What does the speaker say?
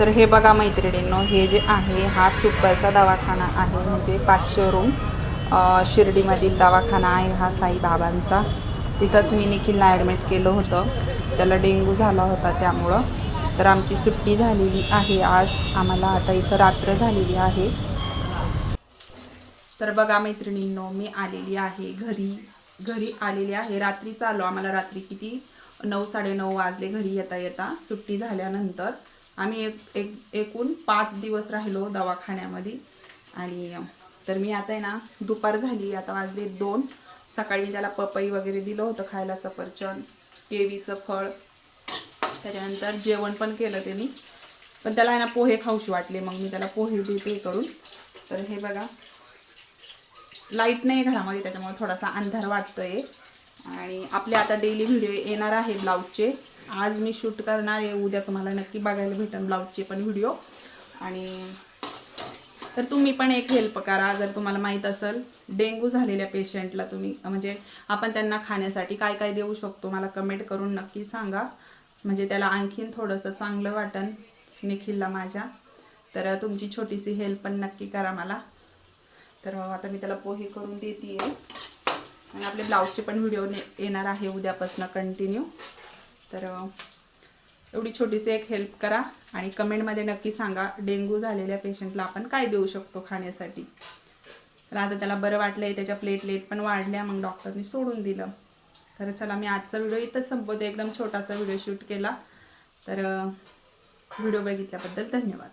तर हे बघा मैत्रिणींनो हे जे आहे हा सुपरचा दवाखाना आहे. म्हणजे पाचशे रूम शिर्डीमधील दवाखाना आहे हा साईबाबांचा. तिथंच मी निखिलला ॲडमिट केलं होतं. त्याला डेंग्यू झाला होता त्यामुळं. तर आमची सुट्टी झालेली आहे आज. आम्हाला आता इथं रात्र झालेली आहे. तर बघा मैत्रिणींनो मी आलेली आहे घरी. घरी आलेली आहे. रात्रीच आलो आम्हाला रात्री किती? नऊ साडेनऊ वाजले घरी येता येता. सुट्टी झाल्यानंतर. आम्ही एक एक एकूण पाच दिवस राहिलो दवाखान्यामध्ये. आणि तर मी आता आहे ना दुपार झाली. आता वाजले दोन. सकाळी मी त्याला पपई वगैरे दिलं होतं खायला सफरचंद केवीचं फळ. त्याच्यानंतर जेवण पण केलं त्यांनी. पण त्याला आहे ना पोहे खाऊशी वाटले. मग मी त्याला पोहे देते करून. तर हे बघा. लाइट नाही घरामध्ये त्याच्यामुळे थोडासा अंधार वाटतोय. आणि आपले आता डेली व्हिडिओ येणार आहे ब्लाऊजचे. आज मी शूट करणार आहे. उद्या तुम्हाला नक्की बघायला भेटेल ब्लाऊजचे पण व्हिडिओ. आणि तर तुम्ही पण एक हेल्प करा. जर तुम्हाला माहीत असेल डेंग्यू झालेल्या पेशंटला तुम्ही म्हणजे आपण त्यांना खाण्यासाठी काय काय देऊ शकतो मला कमेंट करून नक्की सांगा. म्हणजे त्याला आणखीन थोडंसं चांगलं वाटन निखिलला माझ्या. तर तुमची छोटीशी हेल्प पण नक्की करा मला. तर आता मी त्याला पोहे करून देते आणि आपले ब्लाऊजचे पण व्हिडिओ येणार आहे उद्यापासून कंटिन्यू तर एवढी छोटीशी एक हेल्प करा आणि कमेंटमध्ये नक्की सांगा डेंग्यू झालेल्या पेशंटला आपण काय देऊ शकतो खाण्यासाठी? तर आता त्याला बरं वाटलं आहे त्याच्या प्लेटलेट पण वाढल्या मग डॉक्टरनी सोडून दिलं. तर चला मी आजचा व्हिडिओ इथंच संपवते. एकदम छोटासा व्हिडिओ शूट केला. तर व्हिडिओ बघितल्याबद्दल धन्यवाद.